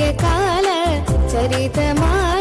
கால சரிதமாய்